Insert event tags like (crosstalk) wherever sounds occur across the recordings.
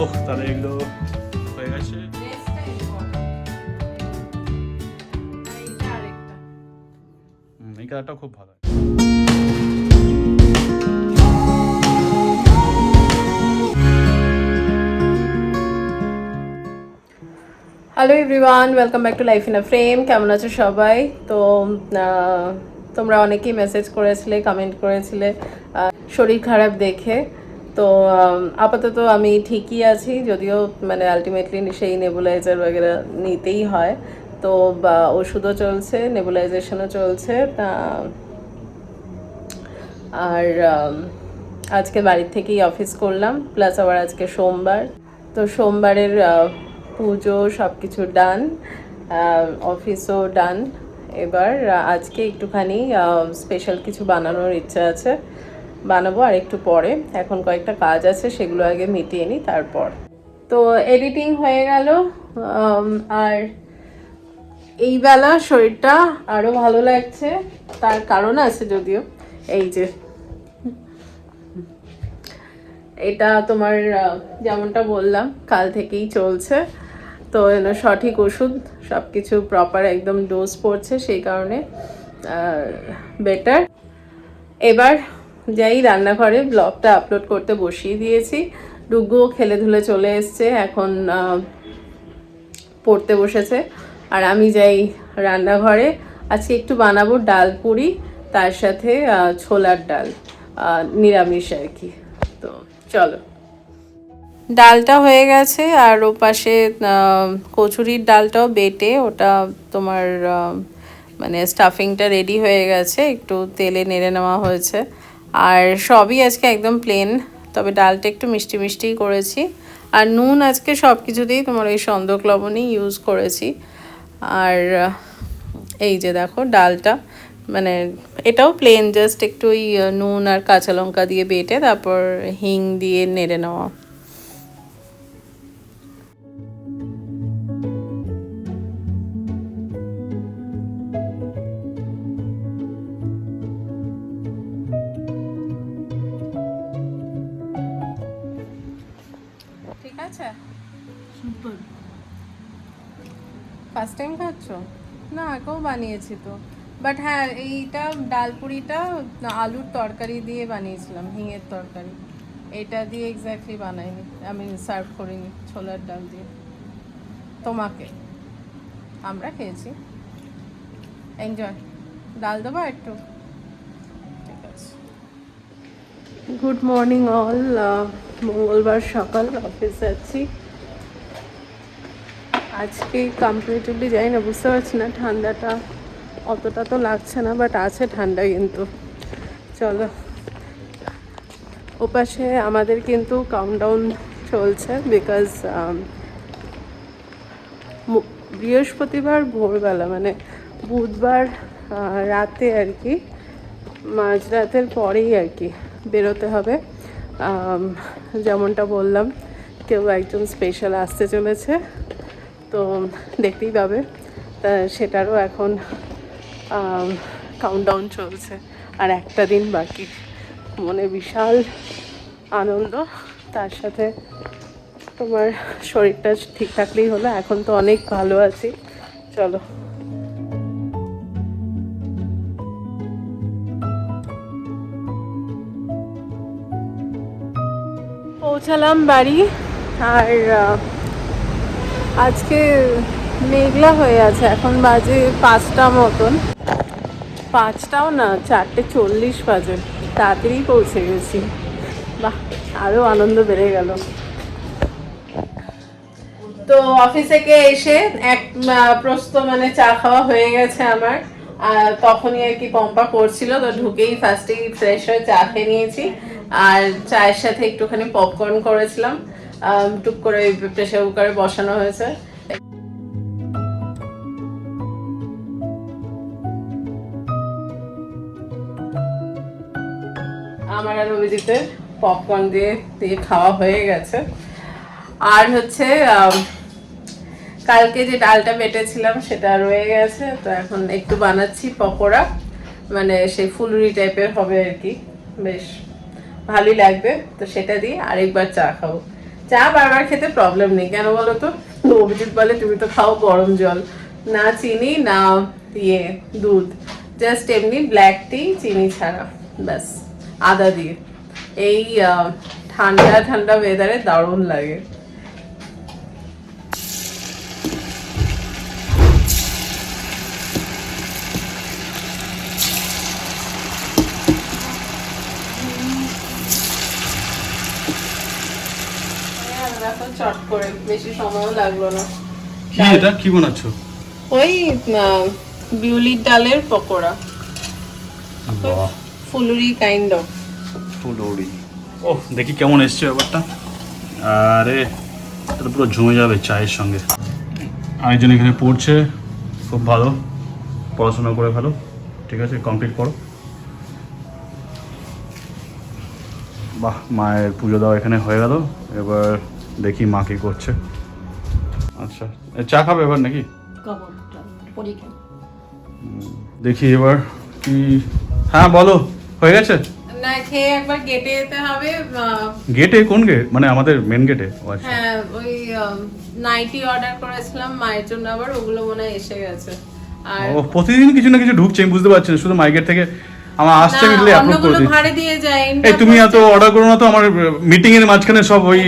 ওহ, তাহলে এগুলো হয়ে গেছে। এই কালারটা খুব ভালো। Hello everyone welcome back to life in a frame কেমন আছো সবাই? তো তোমরা অনেকেই মেসেজ করেছিলে কমেন্ট করেছিলে। শরীর খারাপ দেখে। তো আপাতত আমি ঠিকই আছি, যদিও মানে আলটিমেটলি সেই নেবুলাইজার বগেরা নিতেই হয়। তো, বা, ওষুধও চলছে নেবুলাইজেশনও চলছে, তা, আর আজকে বাড়ির থেকেই অফিস করলাম প্লাস আবার আজকে সোমবার। তো সোমবারের পুজো সব কিছু ডান অফিসও ডান এবার আজকে একটুখানি স্পেশাল কিছু বানানোর ইচ্ছা আছে। বানাবো আর একটু পরে। এখন কয়েকটা কাজ আছে, সেগুলো আগে মিটিয়ে নিই, তারপর। তো এডিটিং হয়ে গেল আর এই বেলা শরীরটা আরও ভালো লাগছে। তার কারণ আছে যদিও, এই যে, এটা তোমার যেমনটা বললাম, কাল থেকেই চলছে। তো সঠিক ওষুধ সব কিছু প্রপার একদম ডোজ পড়ছে, সেই কারণে বেটার এবার যাই, রান্নাঘরে ব্লগটা আপলোড করতে বসিয়ে দিয়েছি। ডুগুও খেলে ধুলে চলে এসছে, এখন পড়তে বসেছে। আর আমি যাই রান্নাঘরে, আজকে একটু বানাবো ডাল পুরি, তার সাথে ছোলার ডাল নিরামিষ আর কি। তো চলো। ডালটা হয়ে গেছে, আর ও পাশে কচুরির ডালটাও বেটে, ওটা তোমার মানে স্টাফিংটা রেডি হয়ে গেছে, একটু তেলে নেড়ে নেওয়া হয়েছে। আর সবই আজকে একদম প্লেন তবে ডালটা একটু মিষ্টি মিষ্টি করেছি। আর নুন আজকে সব কিছুতেই তোমার ওই সন্দক লবণই ইউজ করেছি। আর, এই যে দেখো ডালটা মানে এটাও প্লেন জাস্ট একটু ওই নুন আর কাঁচা লঙ্কা দিয়ে বেটে তারপর হিং দিয়ে নেড়ে নেওয়া। ফার্স্ট টাইম খাচ্ছ? না, আগেও বানিয়েছি তো। বাট হ্যাঁ এইটা ডাল পুরিটা আলুর তরকারি দিয়ে বানিয়েছিলাম, হিঙের তরকারি। এটা দিয়ে এক্স্যাক্টলি বানাইনি, আমি সার্ভ করিনি ছোলার ডাল দিয়ে। তোমাকে। আমরা খেয়েছি। এনজয় ডাল দেবো একটু? ঠিক আছে। গুড মর্নিং অল মঙ্গলবার সকাল অফিস যাচ্ছি আজকে কম্পারেটিভলি যাই না, বুঝতে পারছি না ঠান্ডাটা অতটা তো লাগছে না বাট আছে ঠান্ডা কিন্তু। চলো, ওপাশে আমাদের কিন্তু কাউন্টডাউন চলছে বিকজ বৃহস্পতিবার ভোরবেলা মানে বুধবার রাতে আর কি, মাঝরাতের পরেই আর কি বেরোতে হবে। যেমনটা বললাম, কেউ একজন স্পেশাল আসতে চলেছে। তো দেখতেই পাবে। সেটারও এখন কাউন্টডাউন চলছে। আর একটা দিন বাকি। মনে বিশাল আনন্দ। তার সাথে তোমার শরীরটা ঠিক থাকলেই হলো। এখন তো অনেক ভালো আছি। চলো। পৌঁছালাম বাড়ি। আর আজকে মেঘলা হয়ে আছে, এখন বাজে পাঁচটা মতন। পাঁচটাও না, চারটে চল্লিশ বাজে। তাড়াতাড়ি পৌঁছে গেছি। বাহ আরও আনন্দ বেড়ে গেল। তো অফিস থেকে এসে এক প্রস্ত মানে চা খাওয়া হয়ে গেছে আমার। আর তখনই আর কি পম্পা করছিল, তো ঢুকেই ফার্স্টেই ফ্রেশ হয়ে চা খেয়ে নিয়েছি। আর চায়ের সাথে একটুখানি পপকর্ন করেছিলাম। টুক করে প্রেশার কুকারে বসানো হয়েছে। আমার আর অভিজিতের পপকর্ন দিয়ে দিয়ে খাওয়া হয়ে গেছে। আর হচ্ছে কালকে যে ডালটা বেটেছিলাম সেটা রয়ে গেছে। তো এখন একটু বানাচ্ছি পকোড়া। মানে সেই ফুলুরি টাইপের হবে আর কি। বেশ, ভালোই লাগবে। তো সেটা দিয়ে আরেকবার চা খাব। চা বারবার খেতে প্রবলেম নেই। কেন বলো তো তো অভিজিৎ বলে, তুমি তো খাও গরম জল। না চিনি, না ইয়ে দুধ। জাস্ট এমনি ব্ল্যাক টি চিনি ছাড়া। ব্যাস, আদা দিয়ে। এই ঠান্ডা ঠান্ডা ওয়েদারে দারুণ লাগে। এখন চট করে বেশি সময়ও লাগল না। কি এটা? কি বানাচ্ছো? ওই আহ, বিউলির ডালের পকোড়া। ফুলুরি কাইন্ড অফ ফুলৌড়ি ও দেখি কেমন এসছে ব্যাপারটা। আরে এটা পুরো জমে যাবে চায়ের সঙ্গে। আরেকজন এখানে পড়ছে খুব ভালো। পড়াশোনা করে ভালো। ঠিক আছে কমপ্লিট করো। বাহ মায়ের পুজো দেওয়া এখানে হয়ে গেল। এবার দেখি মা কি করছে। আচ্ছা চা খাবে এবার নাকি? দেখি এবার কি। হ্যাঁ বলো হয়ে গেছে? না খেয়ে একবার গেটে যেতে হবে গেটে কোন গেট মানে আমাদের মেন গেটে আচ্ছা। হ্যাঁ ওই নাইটি অর্ডার করেছিলাম মায়ের জন্য আবার ওগুলো মনে হয় এসে গেছে। আর ও প্রতিদিন কিছু না কিছু ঢুকছে আমি বুঝতে পারছি না শুধু মাইকের থেকে আমার আসছে না, আপলোড করে দিই ভাড়ে দিয়ে যায় এই তুমি এত অর্ডার করো না তো আমার মিটিং এর মাঝখানে সব ওই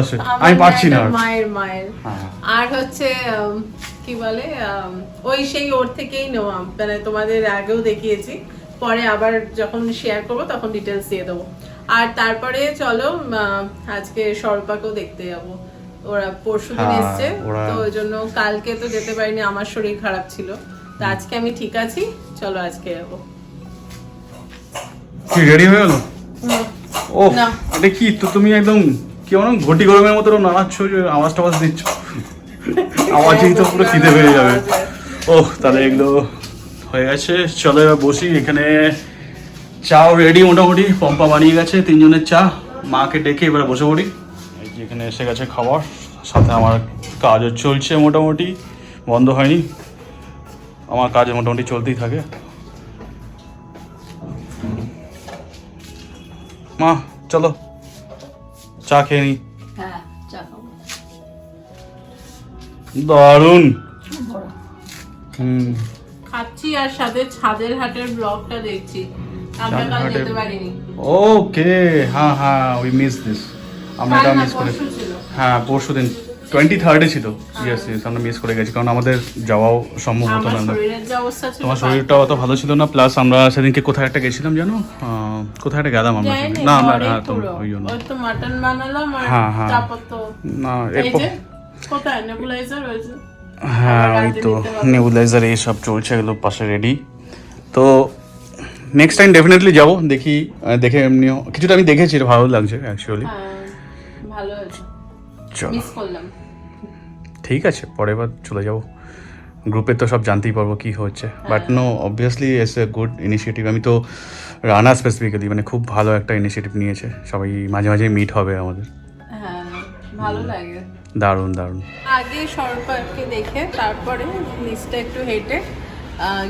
আসে। আমি পারছি না মায়ের মায়ের। হ্যাঁ। আর হচ্ছে কি বলে ওই সেই ওর থেকেই নেওয়া। মানে তোমাদের আগেও দেখিয়েছি। পরে আবার যখন শেয়ার করব তখন ডিটেলস দিয়ে দেবো। আর তারপরে চলো আজকে স্বরূপাকেও দেখতে যাব। ওরা পরশু দিন হ্যাঁ, এসছে তো ওই জন্য কালকে তো যেতে পারিনি আমার শরীর খারাপ ছিল। তো আজকে আমি ঠিক আছি চলো আজকে যাব। কি রেডি হয়ে গেল? ও। এটা কি তো তুমি একদম কি বলো ঘটি গরমের মতো নাড়াচ্ছ যে আওয়াজ টাওয়াজ দিচ্ছ? আওয়াজেই তো পুরো খিদে পেয়ে যাবে। ও তাহলে এগুলো হয়ে গেছে। চলো এবার বসি এখানে চাও রেডি মোটামুটি পম্পা বানিয়ে গেছে তিনজনের চা। মাকে ডেকে এবার বসে পড়ি। এখানে এসে গেছে খাবার সাথে আমার কাজও চলছে মোটামুটি বন্ধ হয়নি। আমার কাজ মোটামুটি চলতেই থাকে। মা চলো। চা খেয়ে নি। দারুণ দারুণ। হুম। খাচ্ছি আর সাথে ছাদের হাটের ব্লগটা দেখছি। আমরা কাল যেতে পারিনি। ওকে হ্যাঁ হ্যাঁ উই মিস দিস আমরা এটা মিস করে। হ্যাঁ পরশু দিন। টোয়েন্টি থার্ডে ছিল। ইয়েস ইয়েস আমরা মিস করে গেছি কারণ আমাদের যাওয়াও সম্ভব হতো না। তোমার শরীরটা অত ভালো ছিল না প্লাস আমরা সেদিনকে কোথায় একটা গেছিলাম জানো? কোথায় একটা গেলাম আমরা। না আমরা হ্যাঁ তো ওই জন্য। হ্যাঁ, হ্যাঁ। না এরপর হ্যাঁ ওই তো। নেবুলাইজার এইসব চলছে এগুলো পাশে রেডি তো নেক্সট টাইম ডেফিনেটলি যাব দেখি দেখে এমনি কিছুটা আমি দেখেছি ভালো লাগছে অ্যাকচুয়ালি ভালো চলো। মিস করলাম। ঠিক আছে পরের বার চলে যাব। গ্রুপে তো সব জানতেই পারব কি হচ্ছে। But no obviously as a good initiative আমি তো রানা স্পেসিফিক্যালি মানে খুব ভালো একটা ইনিশিয়েটিভ নিয়েছে। সবাই মাঝে মাঝে মিট হবে আমাদের। হ্যাঁ ভালো লাগে। দারুণ দারুণ। আগে সরকারকে দেখে তারপরে নিচটা একটু হেঁটে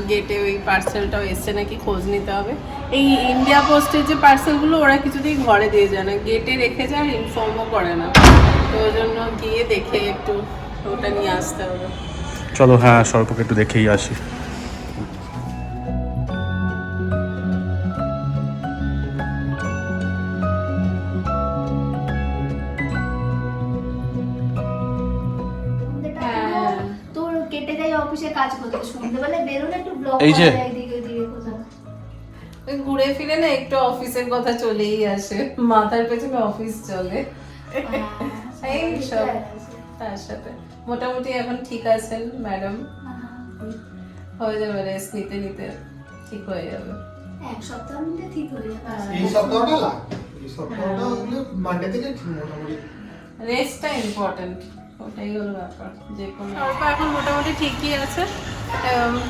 গেটে ওই পার্সেলটাও এসছে নাকি খোঁজ নিতে হবে। এই ইন্ডিয়া পোস্টের যে পার্সেলগুলো ওরা কিছুতেই ঘরে দিয়ে যায় না। গেটে রেখে যায় আর ইনফর্মও করে না। তো ওই জন্য গিয়ে দেখে একটু ওটা নিয়ে আসতে হবে। চলো হ্যাঁ সর্পকে একটু দেখেই আসি। হ্যাঁ। তোর কেটে যাই অফিসে কাজ করতে সন্ধ্যেবেলায় বেরোলে একটু এই যে। ঘুরে ফিরে না একটু অফিসের কথা চলেই আসে। মাথার পেছনে অফিস চলে। এই সব। তার সাথে। মোটামুটি এখন ঠিক আছেন ম্যাডাম? হয়ে যাবে রেস্ট নিতে নিতে ঠিক হয়ে যাবে। এক সপ্তাহের মধ্যে ঠিক হয়ে যাবে। এই সপ্তাহটা লাগ এই সপ্তাহটা হলে মানডে থেকে ঠিক মোটামুটি। রেস্টটা ইম্পর্টেন্ট ওটাই হলো ব্যাপার যে কোনো এখন মোটামুটি ঠিকই আছে।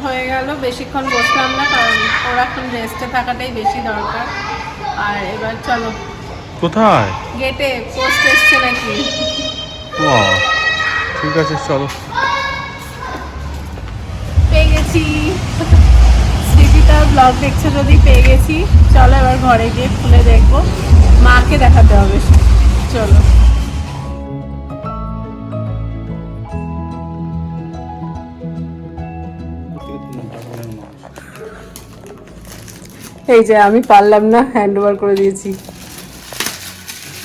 হয়ে গেল বেশিক্ষণ বসলাম না কারণ ওর এখন রেস্টে থাকাটাই বেশি দরকার। আর এবার চলো। কোথায়? গেটে পোস্ট এসছে নাকি? ঠিক আছে চলো। পেয়ে গেছি। স্মৃতিটা ব্লগ দেখছ যদি পেয়ে গেছি। চলো এবার ঘরে গিয়ে খুলে দেখব। মাকে দেখাতে হবে। চলো। এই যে আমি পারলাম না হ্যান্ড ওভার করে দিয়েছি।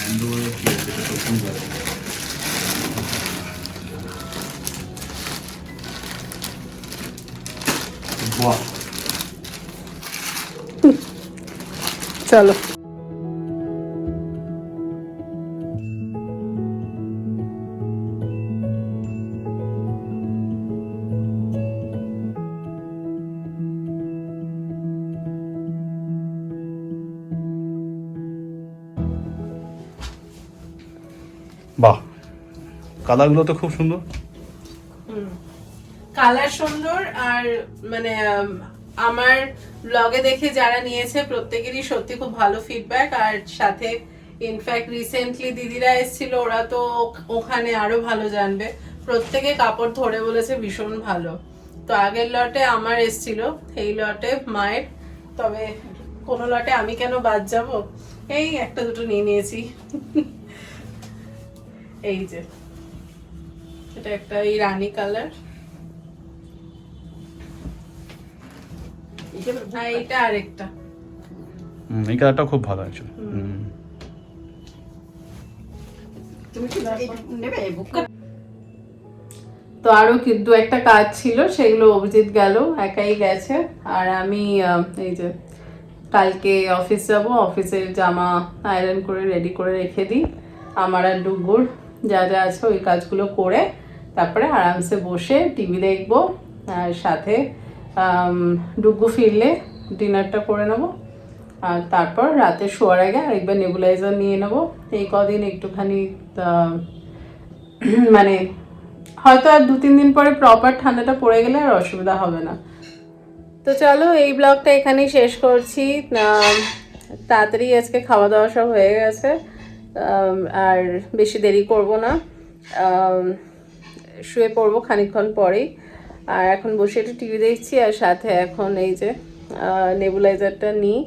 হ্যান্ড ওভার চলো। বাহ কালারগুলো তো খুব সুন্দর। কালার সুন্দর আর মানে আমার ব্লগে দেখে যারা নিয়েছে, প্রত্যেকেরই সত্যি খুব ভালো ফিডব্যাক আর সাথে ইনফ্যাক্ট রিসেন্টলি দিদিরা এসেছিল, ওরা তো ওখানে আরও ভালো জানবে। প্রত্যেকে কাপড় ধরে বলেছে, ভীষণ ভালো। তো আগের লটে আমার এসেছিল, এই লটে মায়ের। তবে কোনো লটে আমি কেন বাদ যাব? এই একটা দুটো নিয়ে নিয়েছি। এই যে, এটা একটা এই রানী কালার। আর এইটা আরেকটা। হুম, এই কালারটা খুব ভালো তো আরও কি দু একটা কাজ ছিল সেগুলো অভিজিৎ গেল একাই গেছে। আর আমি এই যে কালকে অফিস যাব অফিসের জামা আয়রন করে রেডি করে রেখে দিই। আমার আর ডুগুর যা যা আছে ওই কাজগুলো করে তারপরে আরামসে বসে টিভি দেখব আর সাথে ডুগু ফিরলে ডিনারটা করে নেব। আর তারপর রাতে শোয়ার আগে আরেকবার নেবুলাইজার নিয়ে নেব। এই কদিন একটুখানি (clears throat) মানে হয়তো আর দু তিন দিন পরে প্রপার ঠান্ডাটা পড়ে গেলে আর অসুবিধা হবে না। তো চলো এই ব্লগটা এখানেই শেষ করছি। তাড়াতাড়ি আজকে খাওয়া দাওয়া সব হয়ে গেছে। আর বেশি দেরি করব না। শুয়ে পড়ব খানিকক্ষণ পরেই। আর এখন বসে একটু টিভি দেখছি আর সাথে এখন এই যে নেবুলাইজারটা নিই।